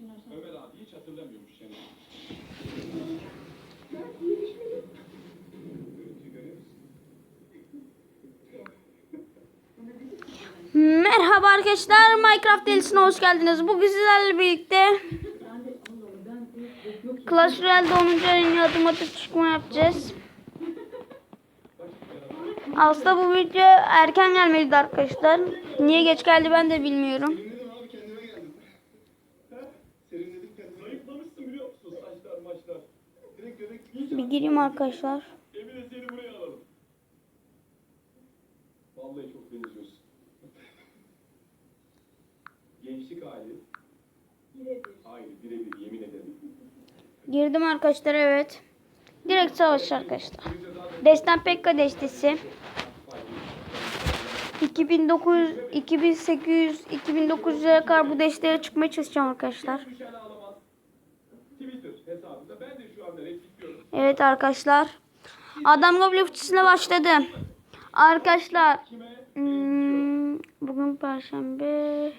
Ömer abi hiç hatırlamıyormuş seni. Merhaba arkadaşlar Minecraft delisine hoş geldiniz. Bugün sizlerle birlikte Clash Royale'de 10. ayın adım atıp çıkma yapacağız. Aslında bu video erken gelmeliydi arkadaşlar. Niye geç geldi ben de bilmiyorum. Bir gireyim arkadaşlar. Emine seni buraya alalım. Vallahi çok benziyorsun. Gençlik hali. Aynı birebir yemin ederim. Girdim arkadaşlar evet. Direkt savaş arkadaşlar. Destan Pekka destesi. 2900, 2800, 2900'e kadar bu desteğe çıkmaya çalışacağım arkadaşlar. Twitter hesabında ben de şu anda retweetliyorum. Evet arkadaşlar. Adam Goblin fıçısına başladı. Arkadaşlar. hmm, bugün Perşembe.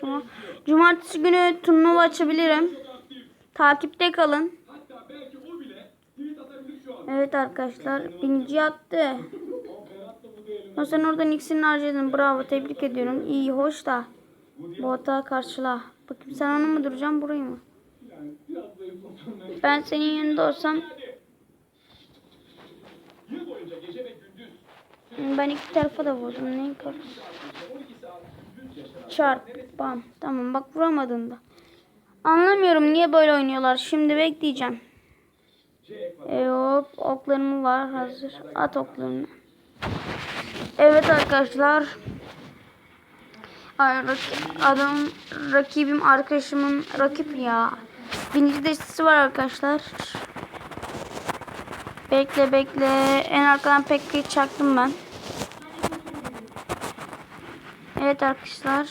Cuma. Cumartesi günü turnuva açabilirim. Takipte kalın. Evet arkadaşlar. Birinci attı. Ya sen oradan ikisini harcadın. Bravo. Tebrik ediyorum. İyi hoş da. Bu hata karşıla. Bakayım sen onu mu duracaksın burayı mı? Ben senin yanında olsam ben iki tarafa da vurdum. Neyin karşısı? 12 saat gündüz yaşanan Çarp. Bam. Tamam bak vuramadın da. Anlamıyorum niye böyle oynuyorlar. Şimdi bekleyeceğim. E hop oklarım var hazır. At oklarını. Evet arkadaşlar. Adam rakibim arkadaşımın rakip ya. Birinci destesi var arkadaşlar. Bekle bekle. En arkadan pek çaktım ben. Evet arkadaşlar.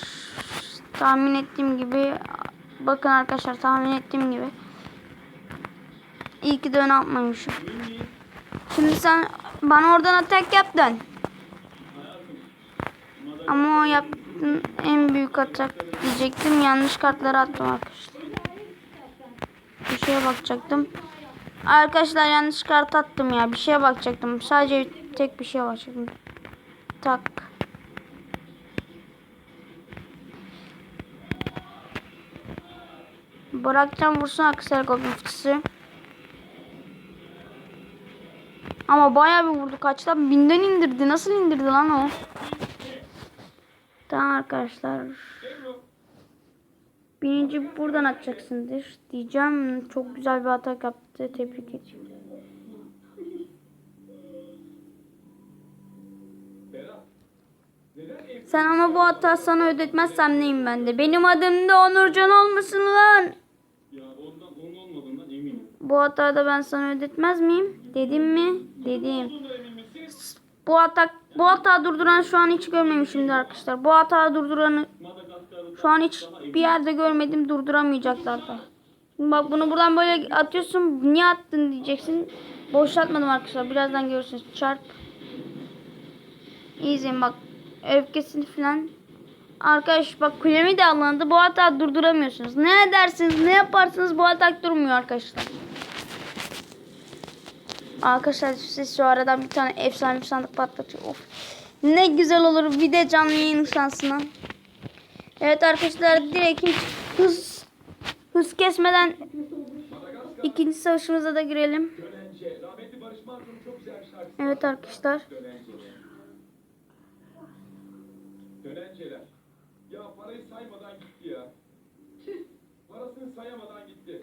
Tahmin ettiğim gibi bakın arkadaşlar tahmin ettiğim gibi. İyi ki de ön atmamışım. Şimdi sen bana oradan atak yaptın. Ama o yaptığın en büyük atak diyecektim. Yanlış kartları attım arkadaşlar. Bir şeye bakacaktım. Arkadaşlar yanlış kart attım ya. Bir şeye bakacaktım. Sadece tek bir şeye bakacaktım. Tak. Bırakacağım vursun Aksel Goblin. Ama bayağı bir vurdu. Kaçta? Binden indirdi. Nasıl indirdi lan o? Tamam arkadaşlar. Birinci buradan atacaksındır. Diyeceğim. Çok güzel bir atak yaptı. Tebrik ediyorum. Sen ama bu hata sana ödetmezsem neyim ben de. Benim adım da Onurcan olmasın lan. ya ondan onun olmadığından Bu hatada ben sana ödetmez miyim? Dedim mi? Dedim. Bu hata bu hata durduran şu an hiç görmemişimdir arkadaşlar. Bu hata durduranı şu an hiç bir yerde görmedim durduramayacaklar da. Bak bunu buradan böyle atıyorsun. Niye attın diyeceksin. Boşaltmadım arkadaşlar. Birazdan görürsünüz. Çarp. İzleyin bak. Öfkesini falan. Arkadaş bak kulemi de alındı. Bu hata durduramıyorsunuz. Ne edersiniz ne yaparsınız bu hata durmuyor arkadaşlar. Arkadaşlar siz şu aradan bir tane efsane bir sandık patlatıyor. Of. Ne güzel olur bir de canlı yayın şansına. Evet arkadaşlar direkt hiç hız hız kesmeden ikinci savaşımıza da girelim. Evet arkadaşlar. Dönenceler. Ya parayı saymadan gitti ya.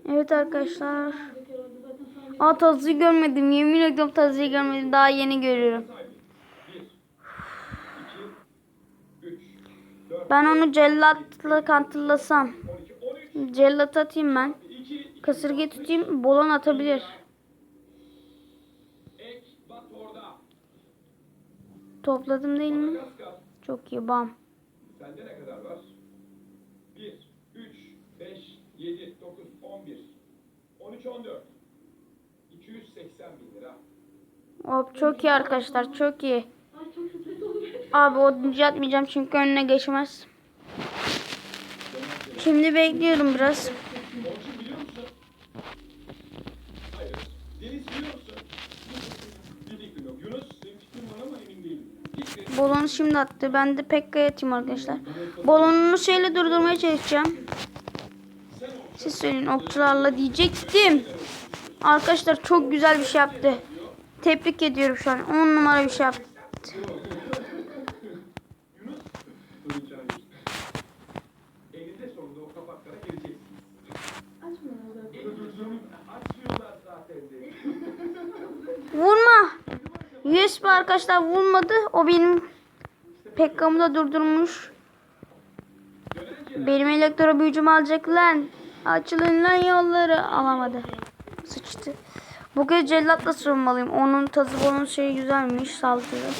Evet arkadaşlar. Aa tazıyı görmedim. Yemin ediyorum tazıyı görmedim. Daha yeni görüyorum. Ben onu cellatla kantırlasam. Cellat atayım ben. Kasırga tutayım. Bolon atabilir. Topladım değil mi? Çok iyi. Bam. Sende ne kadar var? 1, 3, 5, 7, 9, 11, 13, 14. 280 bin lira. Hop çok iyi arkadaşlar. Çok iyi. Abi oduncu atmayacağım çünkü önüne geçmez. Şimdi bekliyorum biraz. Balonu şimdi attı. Ben de Pekka'ya atayım arkadaşlar. Balonunu şeyle durdurmaya çalışacağım. Siz söyleyin okçularla diyecektim. Arkadaşlar çok güzel bir şey yaptı. Tebrik ediyorum şu an. 10 numara bir şey yaptı. Vurma. USB arkadaşlar vurmadı. O benim Pekka'mı da durdurmuş. Benim elektro büyücümü alacak lan. Açılın lan yolları. Alamadı. Sıçtı. Bu kez cellatla sığınmalıyım. Onun tazı onun şeyi güzelmiş. Saldırı.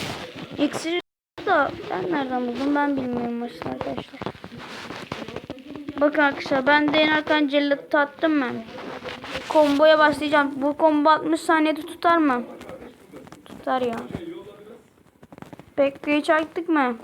İksiri da ben nereden buldum ben bilmiyorum arkadaşlar. Bakın arkadaşlar ben de inerken cellatı attım ben. Komboya başlayacağım. Bu combo 60 saniyede tutar mı? Tutar ya. Pekka'yı çaktık mı?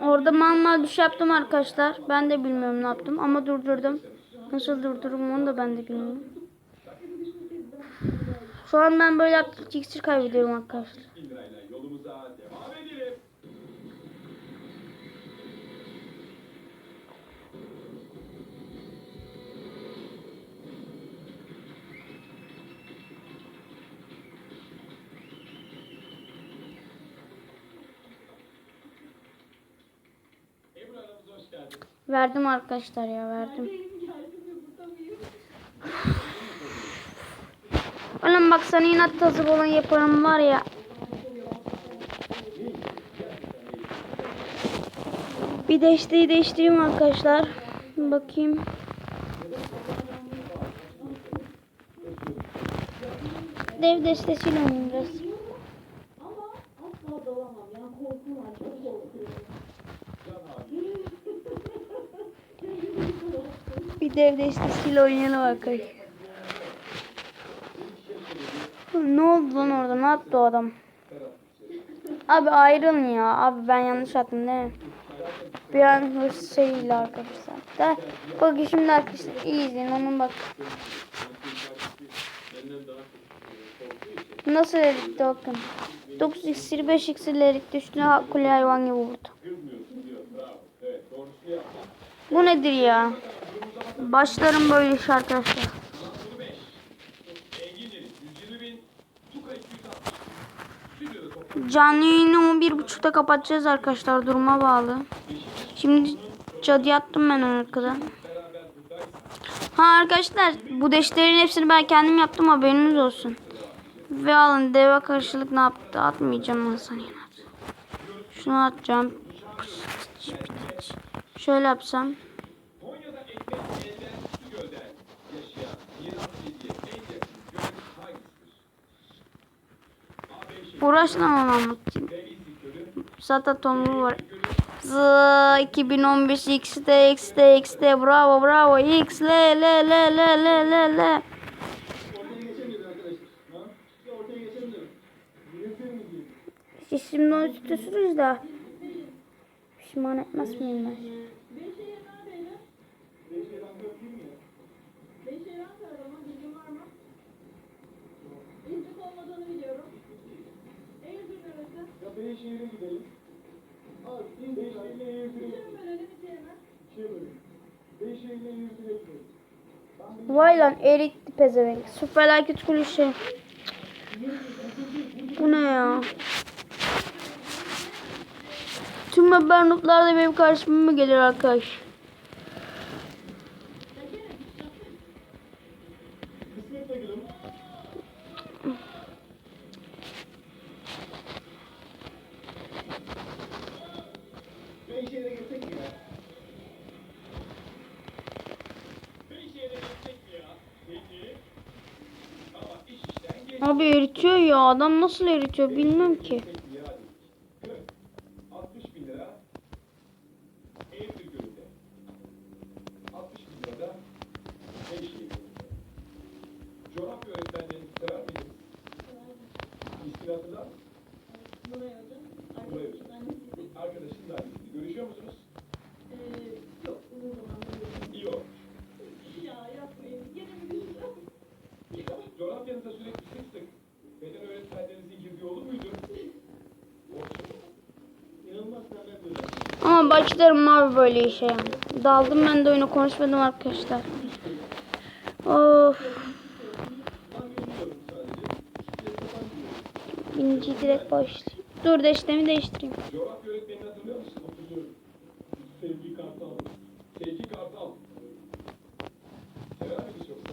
Orada mal mal bir şey yaptım arkadaşlar. Ben de bilmiyorum ne yaptım ama durdurdum. Nasıl durdururum onu da ben de bilmiyorum. Şu an ben böyle yaptıkça iksir kaybediyorum arkadaşlar. Verdim arkadaşlar ya verdim. Oğlum bak sana inat tazı olan yaparım var ya. Bir desteği değiştireyim arkadaşlar. Bakayım. Dev destesiyle oynayayım biraz. Ama asla dalamam. Yani korkum var. Çok korkuyorum. Bir dev destesiyle oynayalım arkadaşlar. Ne oldu lan orada? Ne yaptı o adam? Abi ayrılın ya. Abi ben yanlış attım değil mi? Bir an hırs şeyiyle arkadaşlar. Da, bak şimdi arkadaşlar iyi izleyin onun bak. Nasıl erikti bakın. 9 iksir 5 iksirle erikti. Üstüne kule hayvan gibi vurdu. Bu nedir ya? Başlarım böyle iş arkadaşlar. Soru 5. Engin Deniz 120 bin. Tuka 260. Stüdyoda toplam Canlı yayını 11.30'da kapatacağız arkadaşlar. Duruma bağlı. Şimdi cadı attım ben arkadan. Ha arkadaşlar bu deşlerin hepsini ben kendim yaptım haberiniz olsun. Ve alın deve karşılık ne yaptı atmayacağım ben sana. Şunu atacağım. Şöyle yapsam. A. Beyşehir Uğraşla onu anlatayım. B. İstiklölü Zaten tonlu var. Z 2015 XT XT XT bravo bravo X L L L L L L L? Siz şimdi onu tutuyorsunuz da pişman etmez miyim ben? Beyşehir neredeydi? Beyşehir Ankara değil mi ya? Beyşehir Ankara'da mı? Bilgin var mı? İzmit olmadığını biliyorum. Eğitim neresi? Ya Beyşehir'e gidelim. Abi Beyşehir'le Eğirdir'e mi? ikiye bölelim. Beyşehir'le Eğirdir'e gidelim. Vay lan erikti pezevenk. Su felaket kulüşü. Bu ne ya? Tüm haber notlar da benim karşıma mı gelir arkadaş? Kısmetle gülüm. Beyşehir'e gitsek mi ya? Beyşehir'e gitsek mi ya? Peki. Ama bak Abi eritiyor ya. Adam nasıl eritiyor bilmiyorum ki. 60 bin lira Eğitim Gölü'nde. 60 bin lira da Beyşehir Gölü'nde. Coğrafya öğretmenlerini sever miydiniz? İsmini hatırlar mısın? Nuray Hoca. Nuray Arkadaşım annesi. Arkadaşınız annesi. Görüşüyor musunuz? Ee, yok uzun zamandır görüşmedim. İyi olmuş. Ya yapmayın. Yine mi görüşeceğim? Coğrafyanıza sürekli sık sık beden öğretmenlerinizin girdiği olur muydu? Olsun. İnanılmaz senden böyle. Ama başlarım abi böyle işe. Daldım ben de oyuna konuşmadım arkadaşlar. Of. Bir. Birinci direkt başlayayım. Dur deştemi değiştireyim. Coğrafya öğretmenini hatırlıyor musun? Hatırlıyorum. Sevgi Kartal. Sevgi Kartal. Sever miydiniz yoksa?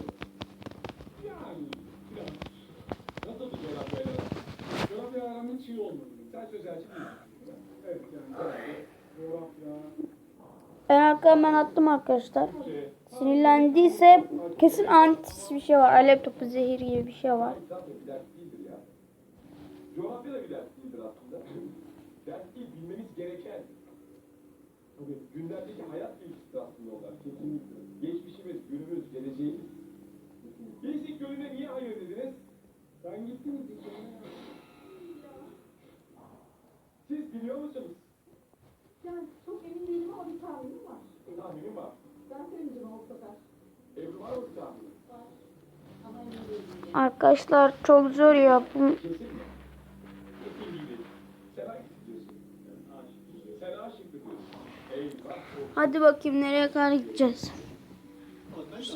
Yani biraz. Nasıldı coğrafyayla? Coğrafya aramın hiç olmadı. Sen sözelci değilsin. Evet yani Ben arkadan ben attım arkadaşlar. Türkçe, Sinirlendiyse kesin antisi bir şey var. Alev topu zehir gibi bir şey var. Coğrafya da bir ders değildir aslında. ders değil, bilmemiz gereken. Tabii günlerdeki hayat bilgisi aslında onlar. Kesinlikle. Geçmişimiz, günümüz, geleceğimiz. Gençlik Gölü'ne niye hayır dediniz? Ben gittim Gölü'ne. Siz biliyor musunuz? Yani çok emin değilim ama bir tahminim var. Tahminim var. Ben söyleyeceğim o sefer. Ebru var mı bir tahmini? Var. Ama emin değilim. yani. Arkadaşlar çok zor ya. Bu- Kesin mi? Hadi bakayım nereye kadar gideceğiz.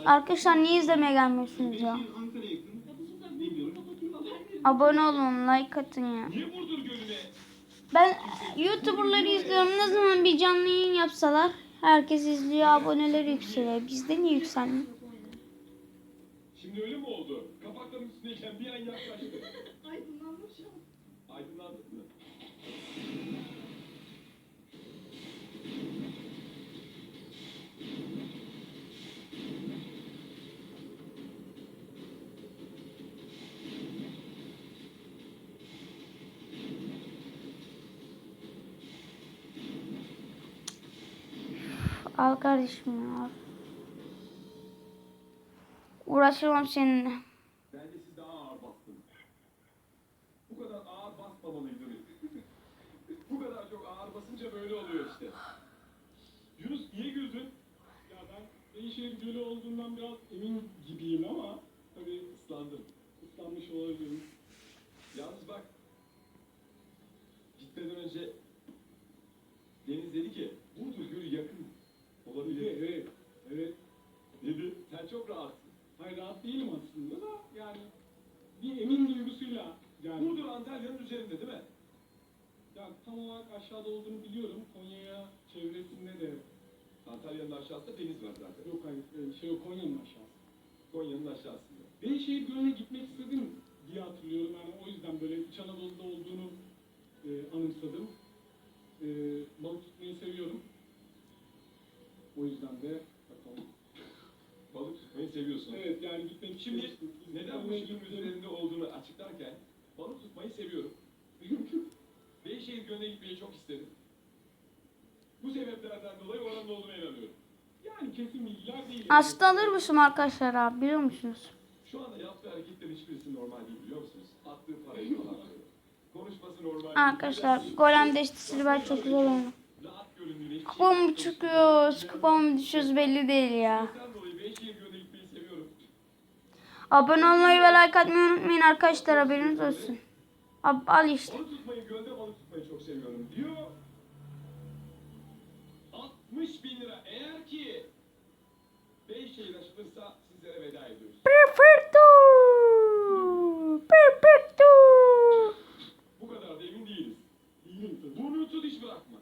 Arkadaşlar niye izlemeye gelmiyorsunuz ya? Abone olun, like atın ya. Ben YouTuber'ları izliyorum. Ne zaman bir canlı yayın yapsalar herkes izliyor, aboneleri yükseliyor. Bizde niye yükselmiyor? Şimdi öyle mi oldu? Kapakların üstündeyken bir an yaklaştı. Al kardeşim ya. Uğraşamam seninle. Bence siz daha ağır bastınız. Bu kadar ağır basmamalıydınız. Bu kadar çok ağır basınca böyle oluyor işte. Yunus niye güldün? Ya ben Beyşehir Gölü olduğundan biraz emin gibiyim ama tabii Islandım. ıslanmış olabilirim. Yalnız bak. Gitmeden önce Deniz dedi ki. Olabilir. Evet, evet, evet. Dedi. Sen çok rahatsın. Hayır rahat değilim aslında da yani bir emin duygusuyla yani Burdur Antalya'nın üzerinde değil mi? ya tam olarak aşağıda olduğunu biliyorum. Konya'ya çevresinde de Antalya'nın aşağısında deniz var zaten. yok hayır e, şey o Konya'nın aşağısı. Konya'nın aşağısında. Beyşehir Gölü'ne gitmek istedim diye hatırlıyorum. Yani o yüzden böyle İç Anadolu'da olduğunu e, anımsadım. E, balık tutmayı seviyorum. O yüzden de bakalım. Balık tutmayı seviyorsun. Evet yani gitmek Şimdi neden bu gittim. üzerinde olduğunu açıklarken balık tutmayı seviyorum. Beyşehir Gölü'ne gitmeyi çok istedim. Bu sebeplerden dolayı oranın olduğuna inanıyorum. Yani kesin bilgiler değil. Aslında alırmışım arkadaşlar abi biliyor musunuz? Şu anda yaptığı hareketlerin hiçbirisi normal değil biliyor musunuz? Attığı parayı falan. Konuşması normal değil. Arkadaşlar golem deştisi ben çok güzel oynuyor. Kupa şey mı çıkıyoruz, kupa mı düşüyoruz belli değil ya. Abone olmayı ve like atmayı unutmayın arkadaşlar haberiniz olsun. Ab al işte. Balık tutmayı, gölde balık tutmayı çok seviyorum diyor. 60 bin lira. Eğer ki Beyşehir açılırsa sizlere veda ediyoruz. Perfecto. Perfecto. Bu kadar da emin değiliz. Burnu tut hiç bırakma.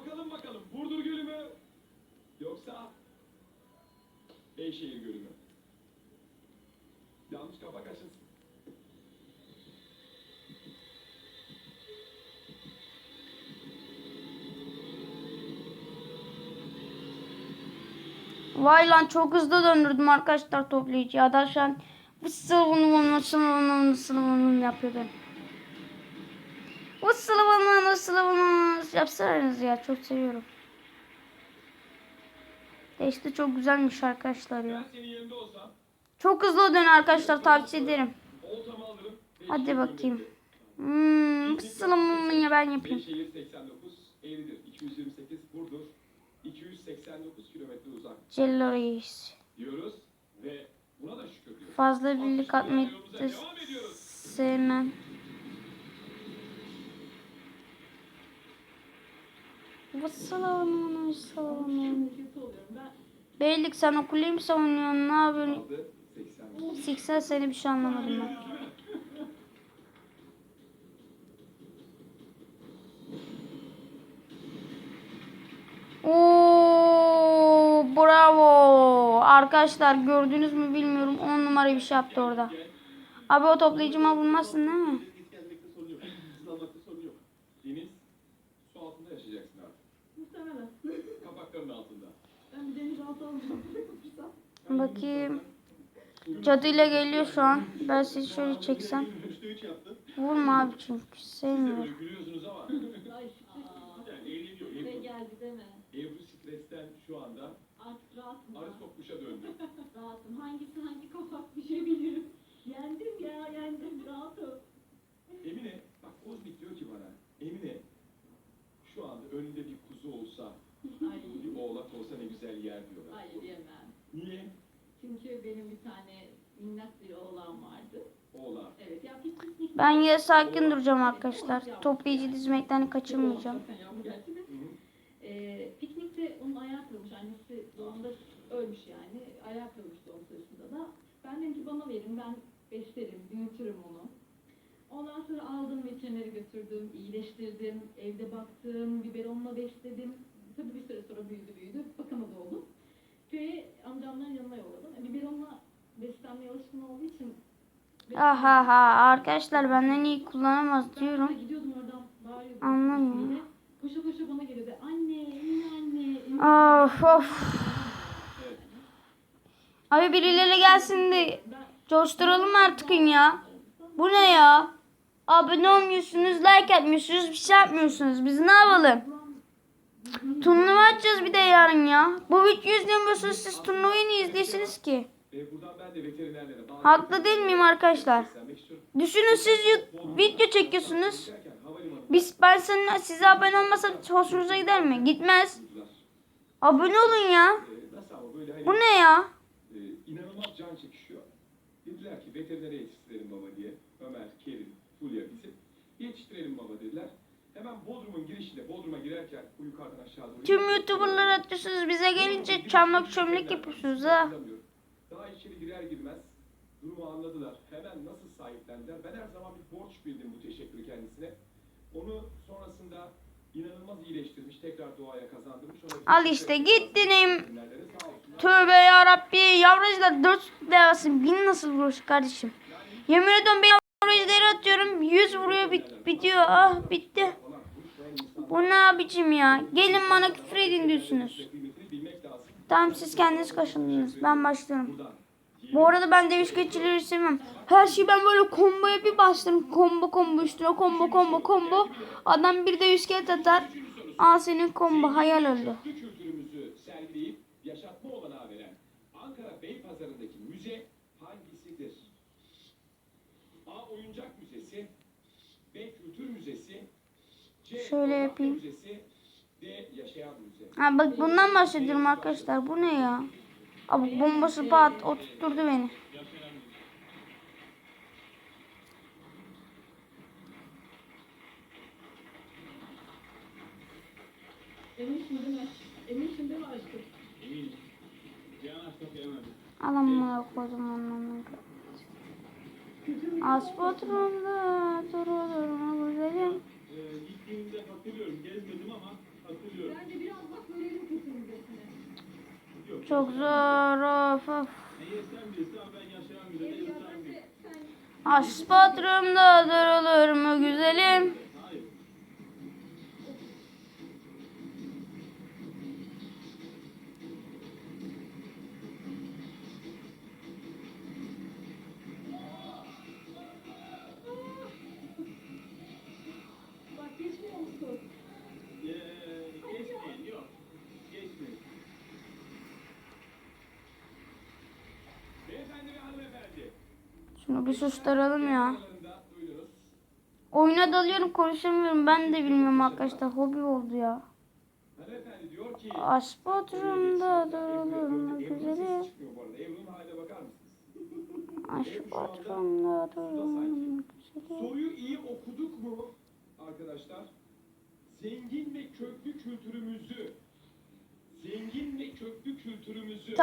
Bakalım bakalım Burdur Gölü mü? Yoksa Beyşehir Gölü mü? Yanlış kapak açılsın. Vay lan çok hızlı döndürdüm arkadaşlar toplayıcıyı. Adam şu an bunu vıssılı bunu yapıyor ben. Vıssılı vıssılı bunu yapsanız ya çok seviyorum. De işte çok güzelmiş arkadaşlar ya. Çok hızlı dön arkadaşlar tavsiye ederim. Hadi bakayım. Hmm, bunu ya ben yapayım. Beyşehir 89, Eğridir 228, Burdur 289 kilometre uzak Cello Reis. diyoruz ve buna da şükür diyoruz. Fazla birlik atmayı sevmem. Kötü oluyorum. Ben Beylik sen o kuleyi mi savunuyorsun? Ne yapıyorsun? Aldı 80. Siksen seni bir şey anlamadım ben. Oo, bravo. Arkadaşlar gördünüz mü bilmiyorum. 10 numara bir şey yaptı orada. Abi o toplayıcıma bulmazsın değil mi? Bakayım. Cadıyla geliyor şu an. Ben sizi şöyle çeksem. Vurma abi çünkü sevmiyorum. gülüyorsunuz ama. Geldi deme. Ebru stresten şu anda Artık rahatım. arı sokmuşa döndü. Rahatım. Hangisi hangi kapak bir şey bilirim. Yendim ya yendim. Rahatım. Emine, bak Kozmik diyor ki bana, Emine şu anda önünde bir kuzu olsa, Ay, bir oğlak olsa ne güzel yer diyorlar. ay diyemem. Niye? Çünkü benim bir tane minnak bir oğlan vardı. Oğlak. Evet ya hiç piknik. Ben yine sakin duracağım arkadaşlar. Toplayıcı dizmekten kaçınmayacağım. Hı. Ee, piknikte onun ayağı kırılmış. Annesi doğumda ölmüş yani. Ayağı kırılmış doğum sırasında da. Ben dedim ki bana verin ben beslerim, büyütürüm onu. Ondan sonra aldım veterinere götürdüm, iyileştirdim, evde baktım, biberonla besledim. Tabii bir süre sonra büyüdü büyüdü, bakamadı oldum. Köye amcamların yanına yolladım. E, biberonla beslenmeye alışkın olduğu için Aha ha arkadaşlar benden iyi kullanamaz diyorum. gidiyordum oradan bağırıyordum. Anlamıyorum. Koşa koşa bana geliyordu. Anne, Emine anne, Emine Of of. Abi birileri gelsin de coşturalım artık ya. Bu ne ya? Abone olmuyorsunuz, like atmıyorsunuz, bir şey yapmıyorsunuz. Biz ne yapalım? Turnuva açacağız bir de yarın ya. Bu videoyu izlemiyorsunuz siz turnuvayı niye izleyesiniz ki? Bazı... Haklı değil miyim arkadaşlar? Düşünün siz video çekiyorsunuz. Biz ben senin, size abone olmasam hoşunuza gider mi? Gitmez. Abone olun ya. Ama böyle hani Bu ne ya? e, inanılmaz can çekişiyor. Dediler ki veterinere yetiştirelim Hemen Bodrum'un girişinde, Bodrum'a girerken bu yukarıdan aşağı doğru... Tüm YouTuber'lar atıyorsunuz. Bize gelince çamlık çömlek yapıyorsunuz ha. Daha içeri girer girmez durumu anladılar. Hemen nasıl sahiplendiler? Ben her zaman bir borç bildim bu teşekkürü kendisine. Onu sonrasında inanılmaz iyileştirmiş, tekrar doğaya kazandırmış. Ona Al işte gittinim. Tövbe yarabbi. Yavrucular 4 devasın. Bin nasıl vurur kardeşim? Yemin ediyorum ben yavrucuları atıyorum. 100 vuruyor bit bitiyor. Ah bitti. Bu ne abicim ya? Gelin bana küfür edin diyorsunuz. Tamam siz kendiniz kaşındınız. Ben başlarım. Bu arada ben dövüş geçileri sevmem. Her şeyi ben böyle komboya bir başlarım. Combo combo üstüne combo combo combo. Adam bir de yüz atar. Al senin combo hayal öldü. Şöyle yapayım. Ha bak bundan bahsediyorum arkadaşlar. Bu ne ya? Abi bombası pat beni. Cihan Aşkım gelmedi. Alamına koydum ondan. Az patronda durulur mu güzelim? Gittiğimde hatırlıyorum. Gezmedim ama hatırlıyorum. Bence biraz bak müzesine. Yok. Çok zor of of. Ne yesem bilirsin ama ben yaşayan bir de yaşayan bir. Az patronda durulur mu güzelim? Şunu bir susturalım ya. Oyuna dalıyorum konuşamıyorum. Ben de bilmiyorum arkadaşlar. Hobi oldu ya. Aşk patronda Ebru'ya durulur döndü. Ebru'nun güzeli. Aşk patronda durulur güzeli. Soruyu iyi okuduk mu arkadaşlar? Zengin ve köklü kültürümüzü, zengin ve köklü kültürümüzü